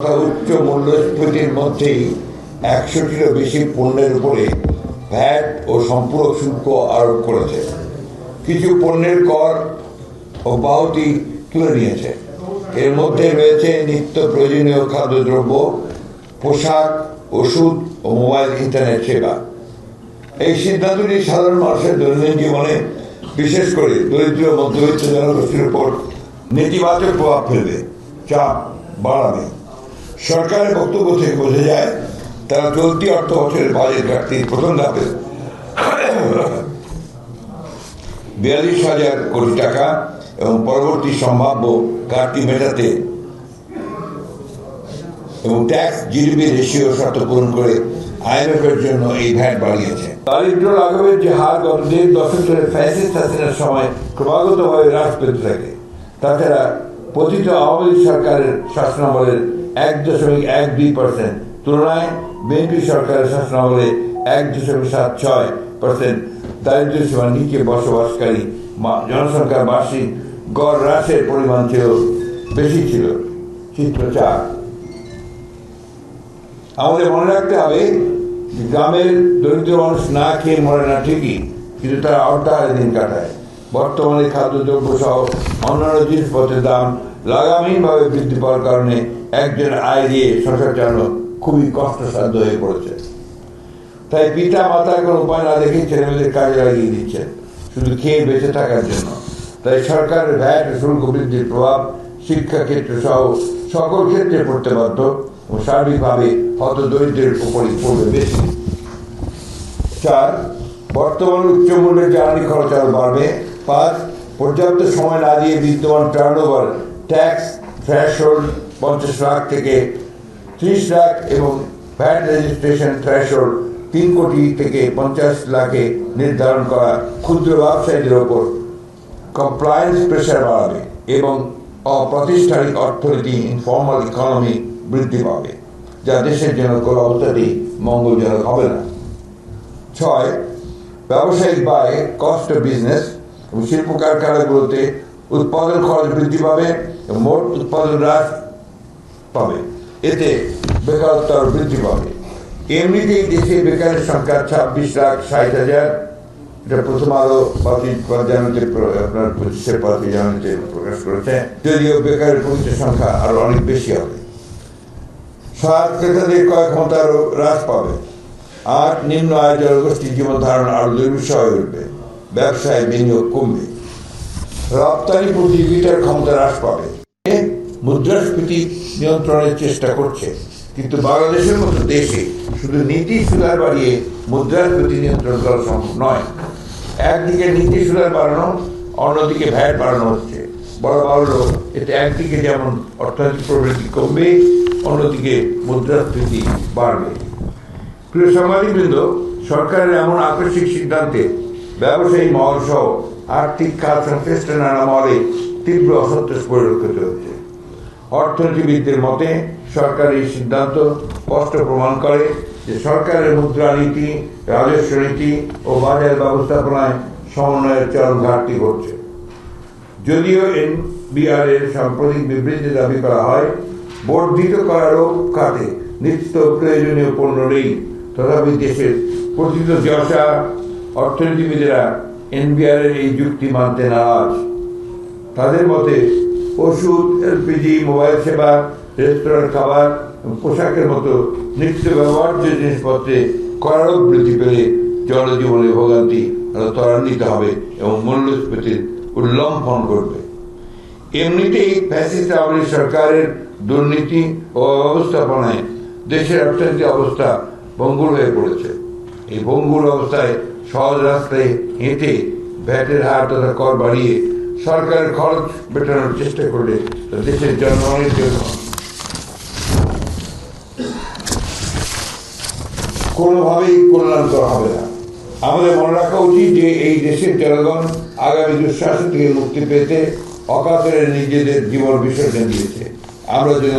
উচ্চ মূল্যস্ফীতির মধ্যেই একশোটিরও বেশি পণ্যের উপরে ভ্যাট ও সম্পূরক শুল্ক আরোপ করেছে। কিছু পণ্যের কর অব্যাহতি তুলে নিয়েছে। এর মধ্যে রয়েছে নিত্য প্রয়োজনীয় খাদ্যদ্রব্য, পোশাক, ওষুধ ও মোবাইল, ইন্টারনেট সেবা। এই সিদ্ধান্তটি সাধারণ মানুষের দৈনন্দিন জীবনে, বিশেষ করে দরিদ্র ও মধ্যবিত্ত জনগোষ্ঠীর উপর নেতিবাচক প্রভাব ফেলবে, চাপ বাড়াবে। সরকারের বক্তব্য থেকে বোঝা যায়, তারা চলতি অর্থ বছরের বাজেট ঘাটতি প্রথম ধাপে বিয়াল্লিশ হাজার কোটি টাকা এবং পরবর্তী সম্ভাব্য ঘাটতি মেটাতে এবং ট্যাক্স জিডিপি রেশিও শর্ত পূরণ করে আইএমএফ এর জন্য এই ভ্যাট বাড়িয়েছে। দারিদ্র লাঘবের যে হার গত দেড় দশক ধরে ফ্যাসিস্ট হাসিনার সময় ক্রমাগতভাবে হ্রাস পেতে থাকে। তাছাড়া পতিত আওয়ামী লীগ সরকারের শাসনামলের এক দশমিক এক দুই পার্সেন্ট তুলনায় বিএনপি সরকারের শাসনামলে এক দশমিক সাত ছয় পার্সেন্ট দারিদ্র সীমার নিচে বসবাসকারী জনসংখ্যার বার্ষিক গড় হ্রাসের পরিমাণ ছিল, বেশি ছিল। চিত্র চার। আমাদের মনে রাখতে হবে গ্রামের দরিদ্র মানুষ না খেয়ে মরে না ঠিকই, কিন্তু তারা অর্ধাহারে দিন কাটায়। বর্তমানে খাদ্যদ্রব্য সহ অন্যান্য জিনিসপত্রের দাম লাগামহীনভাবে বৃদ্ধি পাওয়ার কারণে একজন আয় দিয়ে সংসার চালানো খুবই কষ্টসাধ্য হয়ে পড়েছে। তাই পিতা মাতার কোনো উপায় না দেখে ছেলেমেয়েদের কাজে লাগিয়ে দিচ্ছেন। শুধু খেয়ে বেঁচে থাকার জন্য। তাই সরকারের ভ্যাট শুল্ক বৃদ্ধির প্রভাব শিক্ষা ক্ষেত্র সহ সকল ক্ষেত্রে পড়তে বাধ্য ও সার্বিকভাবে হত দরিদ্রের উপরই পড়বে বেশি। চার, বর্তমান উচ্চ মূল্যের জ্বালানি খরচ আরও বাড়বে। পাঁচ, পর্যাপ্ত সময় না দিয়ে বিদ্যমান টার্ন ওভার ট্যাক্স থ্রেশহোল্ড পঞ্চাশ লাখ থেকে ত্রিশ লাখ এবং ভ্যাট রেজিস্ট্রেশন থ্রেশহোল্ড তিন কোটি থেকে পঞ্চাশ লাখে নির্ধারণ করা ক্ষুদ্র ব্যবসায়ীদের ওপর কমপ্লায়েন্স প্রেশার বাড়াবে এবং অপ্রাতিষ্ঠানিক অর্থনীতি ইনফর্মাল ইকোনমি বৃদ্ধি পাবে, যা দেশের জন্য কোনো অবস্থাতেই মঙ্গলজনক হবে না। ছয়, ব্যবসায়িক ব্যয় কস্ট অফ বিজনেস এবং শিল্প কারখানাগুলোতে উৎপাদন খরচ বৃদ্ধি পাবে। মোট উৎপাদন হ্রাস পাবে, এতে বেকারত্ব বৃদ্ধি পাবে। এমনিতেই দেশে বেকারের সংখ্যা ছাব্বিশ লাখ ষাট হাজার। এটা প্রথম আলো পাতি জানাতে আপনার পঁচিশে পাতি জানাতে প্রকাশ করেছে। যদিও বেকারের প্রকৃত সংখ্যা আরও অনেক বেশি হবে। সাত ক্রেতাদের ক্রয় ক্ষমতা আরও হ্রাস পাবে। আর নিম্ন আয় জনগোষ্ঠীর জীবন ধারণ আরও দুর্বিষহ হয়ে উঠবে। ব্যবসায় বিনিয়োগ কমবে। রপ্তানি প্রতিযোগিতার ক্ষমতা হ্রাস পাবে। মুদ্রাস্ফীতি নিয়ন্ত্রণের চেষ্টা করছে। কিন্তু বাংলাদেশের মতো দেশে শুধু নীতি সুধার বাড়িয়ে মুদ্রাস্ফীতি নিয়ন্ত্রণ করা সম্ভব নয়। একদিকে নীতি সুধার বাড়ানো, অন্যদিকে ভ্যাট বাড়ানো হচ্ছে। বড় বাড়ল এতে একদিকে যেমন অর্থনৈতিক প্রবৃদ্ধি কমবে, অন্যদিকে মুদ্রাস্ফীতি বাড়বে। প্রিয় সাংবাদিকবৃন্দ, সরকারের এমন আকস্মিক সিদ্ধান্তে ব্যবসায়ী মহল সহ আর্থিক খাত সংশ্লিষ্ট নানা মহলে তীব্র অসন্তোষ পরিলক্ষিত হচ্ছে। অর্থনীতিবিদদের মতে সরকারের সিদ্ধান্ত স্পষ্ট প্রমাণ করে যে সরকারের মুদ্রানীতি রাজস্ব নীতি ও বাজার ব্যবস্থাপনায় সমন্বয়ের চরম ঘাটতি ঘটছে। যদিও এনবিআর এর সাম্প্রতিক বিবৃতি দাবি করা হয়, বর্ধিত করারও খাতে নিত্য প্রয়োজনীয় পণ্য নেই। তথাপি দেশের প্রকৃত যশা অর্থনীতিবিদেরা এনবিআর এর এই যুক্তি মানতে নারাজ। তাদের মতে, ওষুধ, এলপিজি, মোবাইল সেবা রেস্তোরাঁর খাবার পোশাকের মতো নিত্য ব্যবহার্য জিনিসপত্রে করারও বৃদ্ধি পেলে জনজীবনে ভোগান্তি আরও ত্বরান্বিত হবে এবং মূল্যস্ফীতির উল্লম্ফন করবে এমনিতেই ফ্যাসিস্ট আওয়ামী সরকারের দুর্নীতি ও অব্যবস্থাপনায় দেশের অর্থনৈতিক অবস্থা ভঙ্গুর হয়ে পড়েছে। এই ভঙ্গুর অবস্থায় সহজ রাস্তায় হেঁটে ভ্যাটের হার তথা কর বাড়িয়ে সরকারের খরচ মেটানোর চেষ্টা করলে দেশের জনগণের জন্য। কোনোভাবেই কল্যাণকর হবে না। আমাদের মনে রাখা উচিত যে এই দেশের জনগণ আগামী দুঃশাসন থেকে মুক্তি পেতে অকাতরে নিজেদের জীবন বিসর্জন দিয়েছে। আমরা যেন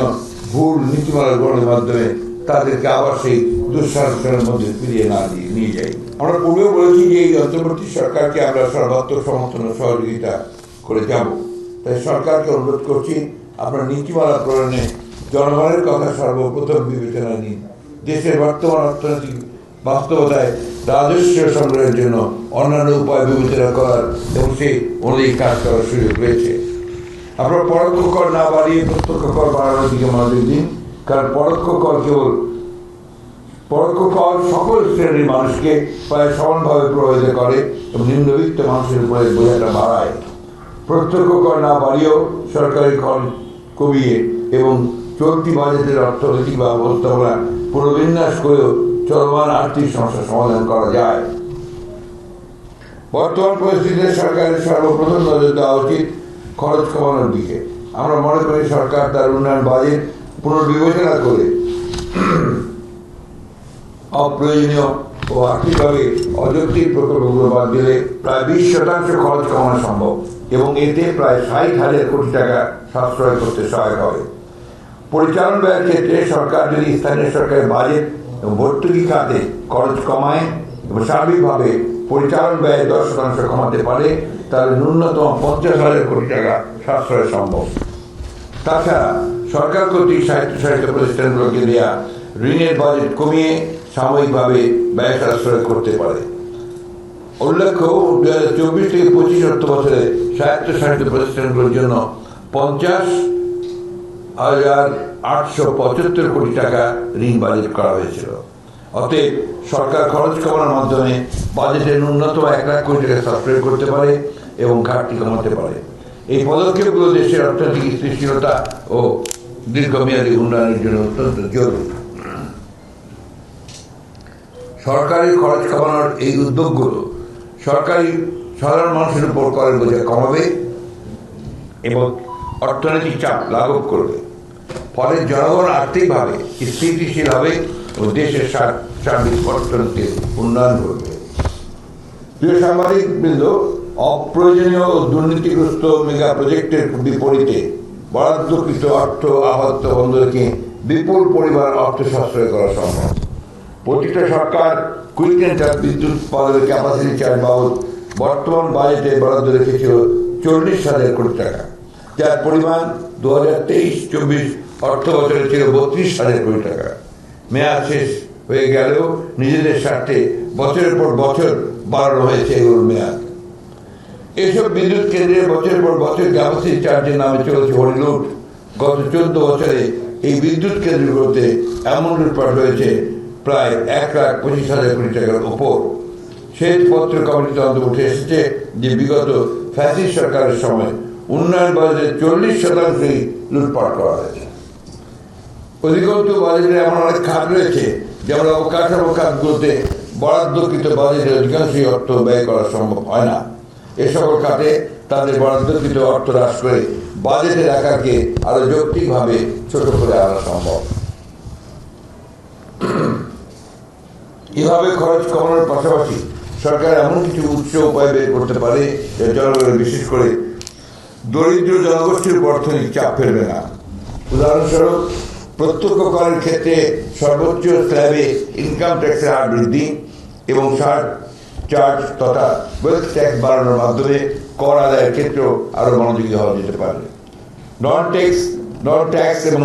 ভুল নীতিমালা গ্রহণের মাধ্যমে তাদেরকে আবার সেই দুঃশাসনের মধ্যে ফিরিয়ে না দিয়ে নিয়ে যাই। আমরা পূর্বেও বলেছি যে এই অন্তর্বর্তী সরকারকে আমরা সর্বাত্মক সমর্থন সহযোগিতা করে যাব। তাই সরকারকে অনুরোধ করছি, আপনার নীতিমালা প্রণয়নে জনগণের কথা সর্বপ্রথম বিবেচনা নিন। দেশের বর্তমান অর্থনৈতিক বাস্তবতায় রাজস্ব সংগ্রহের জন্য অন্যান্য উপায় বিবেচনা করার এবং সেই অনুযায়ী কাজ করার সুযোগ রয়েছে। আপনার পরোক্ষ কর না বাড়িয়ে প্রত্যক্ষ কর বাড়ানোর দিকে মনোযোগ দিন, কারণ পরোক্ষ কর কেবল পরোক্ষ কর সকল শ্রেণির মানুষকে প্রায় সমানভাবে প্রভাবিত করে এবং নিম্নবিত্ত মানুষের উপরে বোঝাটা বাড়ায়। প্রত্যক্ষ কর না বাড়িয়েও সরকারি কর কমিয়ে এবং চলতি বাজেটের অর্থনৈতিক ব্যবস্থাপনা পুনর্বিন্যাস করেও চলমান আর্থিক সমস্যার সমাধান করা যায়। বর্তমান পরিস্থিতিতে সরকারের সর্বপ্রথম নজর দেওয়া উচিত খরচ কমানোর দিকে। আমরা মনে করি সরকার তার উন্নয়ন বাজেট পুনর্বিবেচনা করে অপ্রয়োজনীয় ও আর্থিকভাবে অযৌক্তিক প্রকল্পগুলো বাদ দিলে প্রায় বিশ শতাংশ খরচ কমানো সম্ভব এবং এতে প্রায় ষাট হাজার কোটি টাকা সাশ্রয় করতে সহায়ক হবে। পরিচালন ব্যয়ের ক্ষেত্রে সরকার যদি স্থানীয় সরকারের বাজেট এবং ভর্তুকি খাতে খরচ কমায় এবং সার্বিকভাবে পরিচালন ব্যয় দশ শতাংশ কমাতে পারে, তাহলে ন্যূনতম পঞ্চাশ হাজার কোটি টাকা সাশ্রয় সম্ভব। তাছাড়া সরকার কর্তৃক স্বায়ত্তশাসিত প্রতিষ্ঠানগুলোকে দেওয়া ঋণের বাজেট কমিয়ে সাময়িকভাবে ব্যয় সাশ্রয় করতে পারে। উল্লেখ্য দু হাজার চব্বিশ থেকে পঁচিশ অর্থ বছরে স্বায়ত্তশাসিত প্রতিষ্ঠানগুলোর জন্য পঞ্চাশ হাজার আটশো পঁচাত্তর কোটি টাকা ঋণ বাজেট করা হয়েছিল। অতএব সরকার খরচ কমানোর মাধ্যমে বাজেটের ন্যূনতম এক লাখ কোটি টাকা সাশ্রয় করতে পারে এবং ঘাটতি কমাতে পারে। এই পদক্ষেপগুলো দেশের অর্থনৈতিক স্থিতিশীলতা ও দীর্ঘমেয়াদী উন্নয়নের জন্য অত্যন্ত জরুরি। সরকারি খরচ কমানোর এই উদ্যোগগুলো সরকারি সাধারণ মানুষের উপর করের বোঝা কমাবে এবং অর্থনৈতিক চাপ লাঘব করবে। ফলে জনগণ আর্থিকভাবে স্থিতিশীল হবে ও দেশের সার- সার্বিক অর্থনীতির উন্নয়ন করবে প্রিয় সাংবাদিক বৃন্দ, অপ্রয়োজনীয় ও দুর্নীতিগ্রস্ত মেগা প্রজেক্টের বিপরীতে বরাদ্দকৃত অর্থ আপাতত বন্ধ রেখে বিপুল পরিমাণ অর্থ সাশ্রয় করা সম্ভব। প্রতিটা সরকার কুইন্টাল বিদ্যুৎ উৎপাদনের ক্যাপাসিটি চার্জ বাবদ বর্তমান বাজেটে বরাদ্দ রেখেছিল চল্লিশ হাজার কোটি টাকা। যার পরিমাণ দু হাজার তেইশ, চব্বিশ অর্থ বছরে ছিল বত্রিশ হাজার কোটি টাকা। মেয়াদ শেষ হয়ে গেলেও নিজেদের স্বার্থে বছরের পর বছর বাড়ানো হয়েছে এগুলোর মেয়াদ। এসব বিদ্যুৎ কেন্দ্রের বছরের পর বছর ক্যাপাসিটি চার্জের নামে চলেছে হরিলুট গত চোদ্দ বছরে এই বিদ্যুৎ কেন্দ্রগুলোতে এমন লুটপাট হয়েছে প্রায় এক লাখ পঁচিশ হাজার কোটি টাকার ওপর। শ্বেতপত্র কমিটিতে অন্ত উঠে এসেছে যে বিগত ফ্যাসিস্ট সরকারের সময় উন্নয়ন বাজেটের চল্লিশ শতাংশই লুটপাট করা হয়েছে। অধিকন্তু বাজেটে এমন অনেক খাত রয়েছে যেমন অবকাঠামো খাতগুলোতে বরাদ্দকৃত বাজেটের অধিকাংশই অর্থ ব্যয় করা সম্ভব হয় না। এ সকল খাতে তাদের বরাদ্দকৃত অর্থ হ্রাস করে বাজেটের আকারকে আরও যৌক্তিকভাবে ছোট করে আনা সম্ভব। এভাবে খরচ কমানোর পাশাপাশি সরকার এমন কিছু উচ্চ উপায় বের করতে পারে জনগণের বিশেষ করে দরিদ্র জনগোষ্ঠীর উপর অর্থনৈতিক চাপ ফেলবে না। উদাহরণস্বরূপ প্রত্যক্ষ করের ক্ষেত্রে সর্বোচ্চ স্ল্যাবে ইনকাম ট্যাক্সের হার বৃদ্ধি এবং সার চার্জ তথা ওয়েলথ ট্যাক্স বাড়ানোর মাধ্যমে কর আদায়ের ক্ষেত্রেও আরও মনোযোগী হওয়া যেতে পারে। নন ট্যাক্স নন ট্যাক্স এবং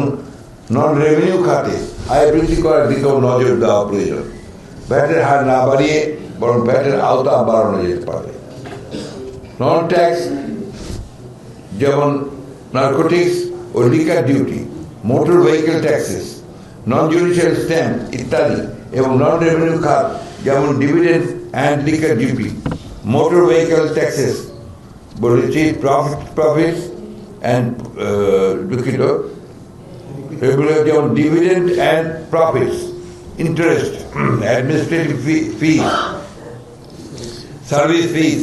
নন রেভিনিউ খাতে আয় বৃদ্ধি করার দিকেও নজর দেওয়া প্রয়োজন। ভ্যাটের হার না বাড়িয়ে বরং ভ্যাটের আওতা বাড়ানো যেতে পারে। নন ট্যাক্স যেমন নার্কোটিক্স ও liquor duty motor vehicle taxes non judicial stamp ইত্যাদি এবং নন রেভিনিউ খাত যেমন dividend and liquor duty motor vehicle taxes বলেছি প্রফিট প্রফিট অ্যান্ড দুঃখিত। এগুলো যেমন dividend and profits interest administrative fee service fees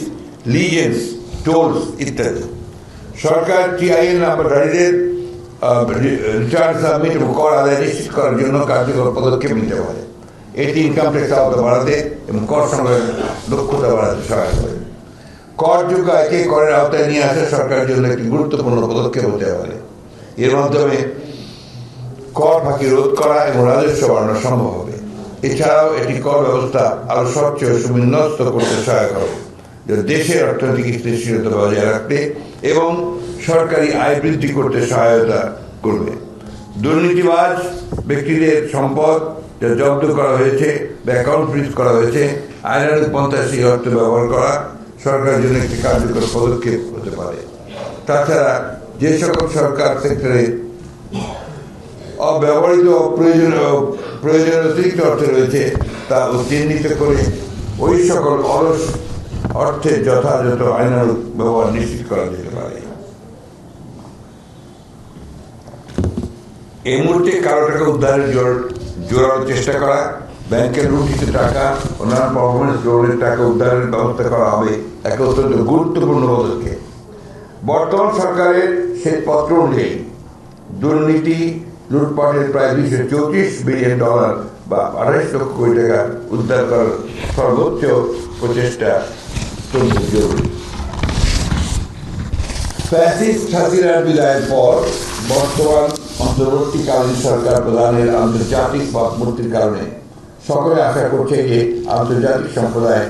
licence tolls ইত্যাদি সরকার টিআইএন নাম্বারধারীদের রিটার্ন সাবমিট কর আদায় নিশ্চিত করার জন্য কার্যকর পদক্ষেপ নিতে পারে এটি ইনকাম ট্যাক্স আওতা বাড়াতে এবং কর সংগ্রহের দক্ষতা বাড়াতে সহায়ক হবে করযোগ্য আয়কে করের আওতায় নিয়ে আসা সরকারের জন্য একটি গুরুত্বপূর্ণ পদক্ষেপ হতে পারে এর মাধ্যমে কর ফাঁকি রোধ করা এবং রাজস্ব বাড়ানো সম্ভব হবে। এছাড়াও এটি কর ব্যবস্থা আরও সবচেয়ে সুবিন্যস্ত করতে সহায়ক হবে দেশের অর্থনৈতিক স্থিতিশীলতা বজায় রাখতে এবং সরকারি আয় বৃদ্ধি করতে সহায়তা করবে। দুর্নীতিবাজ ব্যক্তিদের সম্পদ যা জব্দ করা হয়েছে বা অ্যাকাউন্ট ফ্রিজ করা হয়েছে আইনানুক পন্থায় সেই অর্থ ব্যবহার করা সরকারের জন্য একটি কার্যকর পদক্ষেপ হতে পারে। তাছাড়া যে সকল সরকার সেক্টরে অব্যবহৃত প্রয়োজনীয় প্রয়োজনীয় অতিরিক্ত অর্থ রয়েছে তা চিহ্নিত করে ওই সকল অলস অর্থের যথাযথ আইনানুক ব্যবহার নিশ্চিত করা যেতে পারে। এই মুহূর্তে কারও টাকা উদ্ধারের জোর জোরালো চেষ্টা করা, ব্যাংকের লুঠিত টাকা, অন্যান্য পারফরমেন্স লোনের টাকা উদ্ধারের ব্যবস্থা করা হবে এক অত্যন্ত গুরুত্বপূর্ণ পদক্ষেপ। বর্তমান সরকারের শ্বেতপত্র অনুযায়ী দুর্নীতি লুটপাটের প্রায় দুইশো চৌত্রিশ বিলিয়ন ডলার বা আড়াইশ লক্ষ কোটি টাকা উদ্ধার করার সর্বোচ্চ প্রচেষ্টা অত্যন্ত জরুরি। ফ্যাসিস্ট বিদায়ের পর বর্তমান অন্তর্বর্তীকালীন সরকার প্রধানের আন্তর্জাতিক ভাবমূর্তির কারণে সকলে আশা করছে যে আন্তর্জাতিক সম্প্রদায়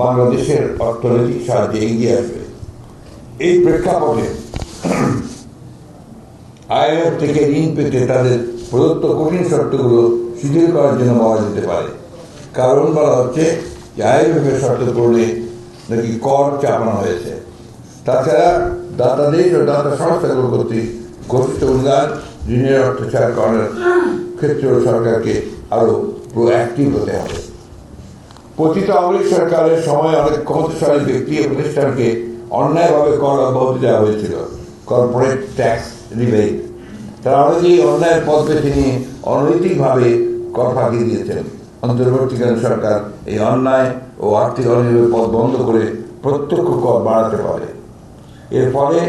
বাংলাদেশের অর্থনৈতিক সাহায্যে এগিয়ে আসবে। এই প্রেক্ষাপটে আইএমএফ থেকে ঋণ পেতে তাদের প্রদত্ত কঠিন শর্তগুলো শিথিল করার জন্য বলা যেতে পারে। কারণ বলা হচ্ছে যে আয়ের এর শর্ত পূরণে নাকি কর চাপানো হয়েছে। তাছাড়া দাতা দেশ ও দাতা সংস্থাগুলো কর্তৃক ঘোষিত অনুদান, ঋণের অর্থ ছাড় করার ক্ষেত্রে সরকারকে আরও প্রোঅ্যাক্টিভ হতে হবে। পতিত আওয়ামী সরকারের সময় অনেক ক্ষমতাশালী ব্যক্তি ও প্রতিষ্ঠানকে অন্যায়ভাবে কর অব্যাহতি দেওয়া হয়েছিল। কর্পোরেট ট্যাক্স রিবেট তারা অনেকেই অন্যায়ের পথ বেছে নিয়ে অনৈতিকভাবে কর ফাঁকি দিয়েছেন। অন্তর্বর্তীকালীন সরকার এই অন্যায় ও আর্থিক অনিয়মের পথ বন্ধ করে প্রত্যক্ষ কর বাড়াতে পারে। এর ফলে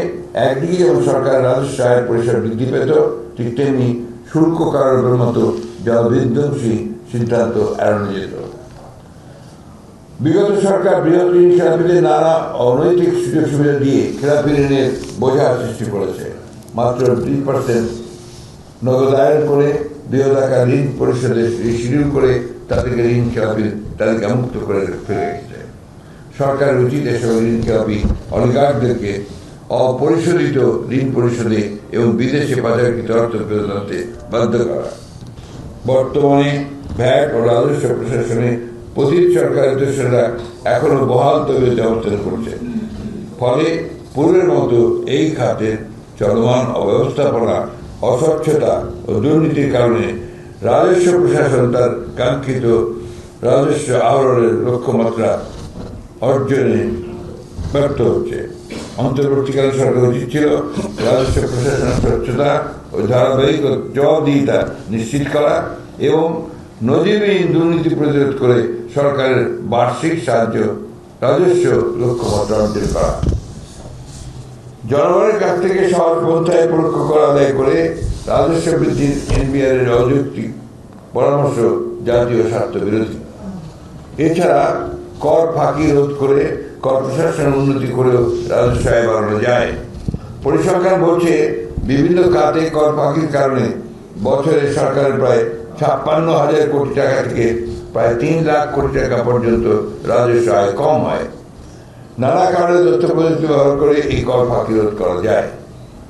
একদিকে যেমন সরকারের রাজস্ব আয়ের পরিসর বৃদ্ধি পেত, ঠিক তেমনি শুল্ক কারণের মতো জলবিধ্বংসী সিদ্ধান্ত এড়ানো যেত। বিগত সরকার বৃহৎ খেলাপিদের নানা অনৈতিক সুযোগ সুবিধা দিয়ে খেলাপি ঋণের বোঝা সৃষ্টি করেছে। মাত্র দুই পার্সেন্ট নগদায়ন করে বৃহৎ আকার ঋণ পরিশোধে শিডিউল করে তাদেরকে ঋণ খেলাপির তাদেরকে মুক্ত করে ফেলে রেখেছে সরকারের উচিত এসব ঋণ খেলাপি অলিগারদেরকে অপরিশোধিত ঋণ পরিশোধে এবং বিদেশে বাজারকৃত অর্থ ফেরত আনতে বাধ্য করা। বর্তমানে ভ্যাট ও রাজস্ব প্রশাসনে পতিত সরকারের দোষরা এখনও বহাল তবিয়তে অবস্থান করছে। ফলে পূর্বের মতো এই খাতের চলমান অব্যবস্থাপনা, অস্বচ্ছতা ও দুর্নীতির কারণে রাজস্ব প্রশাসন তার কাঙ্ক্ষিত রাজস্ব আহরণের লক্ষ্যমাত্রা অর্জনে ব্যর্থ হচ্ছে। অন্তর্বর্তীকালীন সরকার উচিত ছিল রাজস্ব প্রশাসনের স্বচ্ছতা ও ধারাবাহিক জবাবদিহিতা নিশ্চিত করা এবং নজিরবিহীন দুর্নীতি প্রতিরোধ করে সরকারের বার্ষিক সাহায্য, রাজস্ব লক্ষ্যমাত্রা অর্জন করা। জনগণের কাছ থেকে সহজ পন্থায় পরোক্ষ কর আদায় করে রাজস্ব বৃদ্ধির এনবিআর এর অযৌক্তিক পরামর্শ জাতীয় স্বার্থ বিরোধী। এছাড়া কর ফাঁকি রোধ করে কর প্রশাসনের উন্নতি করেও রাজস্ব আয় বাড়ানো যায়। পরিসংখ্যান বলছে, বিভিন্ন খাতে কর ফাঁকির কারণে বছরে সরকারের প্রায় ছাপ্পান্ন হাজার কোটি টাকা থেকে প্রায় তিন লাখ কোটি টাকা পর্যন্ত রাজস্ব আয় কম হয়। নানা কারণে তথ্য প্রযুক্তি ব্যবহার করে এই কর ফাঁকি রোধ করা যায়।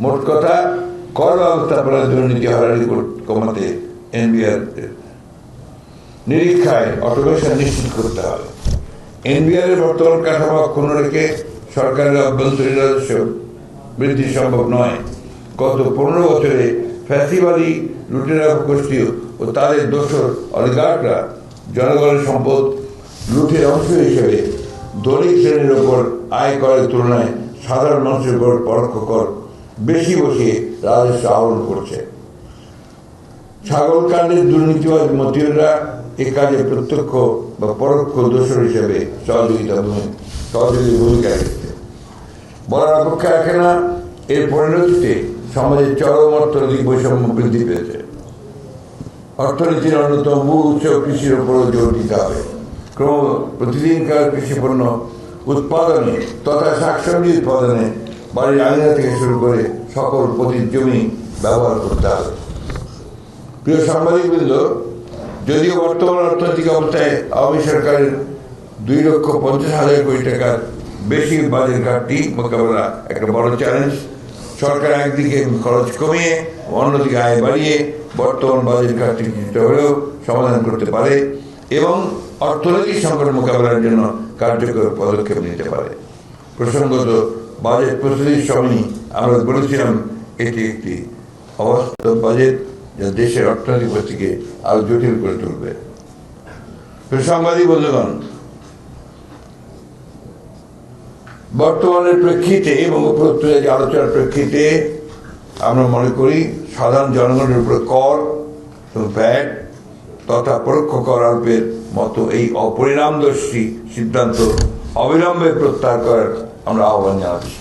মোট কথা, কর ব্যবস্থাপনা দুর্নীতি হারানি কমাতে এনবিআর নিরীক্ষায় অটোমেশন নিশ্চিত করতে হবে। এনবিআর এর বর্তমান কাঠামো অক্ষুণ্ণ রেখে সরকারের অভ্যন্তরীণ রাজস্ব বৃদ্ধি সম্ভব নয়। গত পনেরো বছরে ফ্যাসিবাদী লুটেরা গোষ্ঠী ও তাদের দোসর অলিগার্করা জনগণের সম্পদ লুটের অংশ হিসেবে দলিত শ্রেণির ওপর আয় করের তুলনায় সাধারণ মানুষের উপর পরোক্ষ কর বেশি বসিয়ে রাজস্ব আহরণ করছে। ছাগল কাণ্ডের দুর্নীতিবাজ মতিউররা এ কাজে প্রত্যক্ষ বা পরোক্ষ দোষর হিসেবে সহযোগিতা সহযোগী ভূমিকা রেখেছে। বলার অপেক্ষা রাখে না, এর পরিণতিতে সমাজের চরম অর্থনৈতিক বৈষম্য বৃদ্ধি পেয়েছে। অর্থনীতির অন্যতম মূল উৎস কৃষির উপরও জোর দিতে হবে। ক্রম প্রতিদিনকার কৃষি পণ্য উৎপাদনে তথা শাকসবজি উৎপাদনে বাড়ির আঙিনা থেকে শুরু করে সকল পতির জমি ব্যবহার করতে হবে। প্রিয় সাংবাদিকবৃন্দ, যদিও বর্তমান অর্থনৈতিক অবস্থায় আওয়ামী সরকারের দুই লক্ষ পঞ্চাশ হাজার কোটি টাকার বেশি বাজেট ঘাটতি মোকাবেলা একটা বড় চ্যালেঞ্জ সরকার একদিকে খরচ কমিয়ে অন্যদিকে আয় বাড়িয়ে বর্তমান বাজেট ঘাটতি কিছুটা হলেও সমাধান করতে পারে এবং অর্থনৈতিক সংকট মোকাবেলার জন্য কার্যকর পদক্ষেপ নিতে পারে। প্রসঙ্গত, বাজেট প্রস্তুতির সময়ই আমরা বলেছিলাম, এটি একটি অবাস্তব বাজেট যা দেশের অর্থনৈতিক পরিস্থিতিকে আরও জটিল করে তুলবে। সাংবাদিক বন্ধুগণ, বর্তমানের প্রেক্ষিতে এবং উপরোক্ত যে আলোচনার প্রেক্ষিতে আমরা মনে করি, সাধারণ জনগণের উপরে কর এবং ভ্যাট তথা পরোক্ষ কর আরোপের মতো এই অপরিণামদর্শী সিদ্ধান্ত অবিলম্বে প্রত্যাহার করার আমরা আহ্বান জানাচ্ছি।